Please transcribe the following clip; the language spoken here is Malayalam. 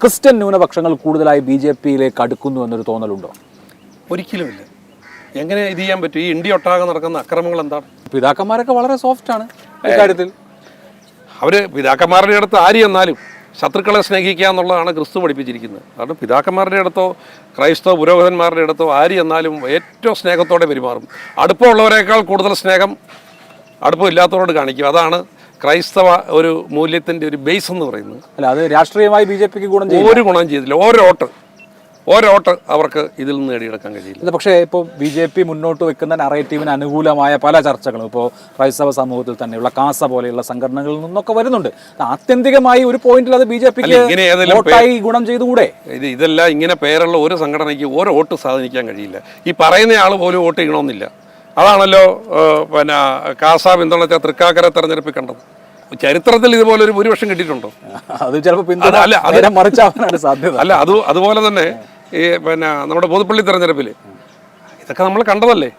ക്രിസ്ത്യൻ ന്യൂനപക്ഷങ്ങൾ കൂടുതലായി ബി ജെ പിയിലേക്ക് അടുക്കുന്നു എന്നൊരു തോന്നലുണ്ടോ? ഒരിക്കലുമില്ല. എങ്ങനെ ഇത് ചെയ്യാൻ പറ്റും? ഈ ഇന്ത്യ ഒട്ടാകെ നടക്കുന്ന അക്രമങ്ങൾ എന്താണ്? പിതാക്കന്മാരൊക്കെ വളരെ സോഫ്റ്റ് ആണ് കാര്യത്തിൽ. അവർ പിതാക്കന്മാരുടെ അടുത്ത് ആര് എന്നാലും ശത്രുക്കളെ സ്നേഹിക്കുക എന്നുള്ളതാണ് ക്രിസ്തു പഠിപ്പിച്ചിരിക്കുന്നത്. അതുകൊണ്ട് പിതാക്കന്മാരുടെ അടുത്തോ ക്രൈസ്തവ പുരോഹിതന്മാരുടെ അടുത്തോ ആര് എന്നാലും ഏറ്റവും സ്നേഹത്തോടെ പെരുമാറും. അടുപ്പമുള്ളവരെക്കാൾ കൂടുതൽ സ്നേഹം അടുപ്പമില്ലാത്തവരോട് കാണിക്കും. അതാണ് ക്രൈസ്തവ ഒരു മൂല്യത്തിന്റെ ഒരു ബേസ് എന്ന് പറയുന്നത്. അല്ല അത് രാഷ്ട്രീയമായി ബി ജെ പിക്ക് ഗുണം ചെയ്യും ഒരു ഗുണം ചെയ്തില്ല. ഓരോ വോട്ട് ഓരോ വോട്ട് അവർക്ക് ഇതിൽ നിന്ന് നേടിയെടുക്കാൻ കഴിയില്ല. പക്ഷേ ഇപ്പോൾ ബി ജെ പി മുന്നോട്ട് വെക്കുന്ന നറേറ്റീവിന് അനുകൂലമായ പല ചർച്ചകളും ഇപ്പോൾ ക്രൈസ്തവ സമൂഹത്തിൽ തന്നെയുള്ള കാസ പോലെയുള്ള സംഘടനകളിൽ നിന്നൊക്കെ വരുന്നുണ്ട്. ആത്യന്തികമായി ഒരു പോയിന്റിൽ അത് ബി ജെ പിക്ക് ഗുണം ചെയ്തുകൂടെ? ഇത് ഇതെല്ലാം ഇങ്ങനെ പേരുള്ള ഒരു സംഘടനയ്ക്ക് ഓരോ വോട്ട് സാധനിക്കാൻ കഴിയില്ല. ഈ പറയുന്ന ആൾ പോലും വോട്ട് ചെയ്യണമെന്നില്ല. അതാണല്ലോ പിന്നെ കാസ പിന്തുണച്ച തൃക്കാക്കര തെരഞ്ഞെടുപ്പിൽ കണ്ടത്. ചരിത്രത്തിൽ ഇതുപോലെ ഒരു ഭൂരിപക്ഷം കിട്ടിയിട്ടുണ്ടോ? അത് ചിലപ്പോൾ പിന്തുണ അല്ല, അത് മറിച്ചാവാനാണ് സാധ്യത. അല്ല അത് അതുപോലെ തന്നെ ഈ പിന്നെ നമ്മുടെ പൊതുപ്പള്ളി തെരഞ്ഞെടുപ്പിൽ ഇതൊക്കെ നമ്മൾ കണ്ടതല്ലേ?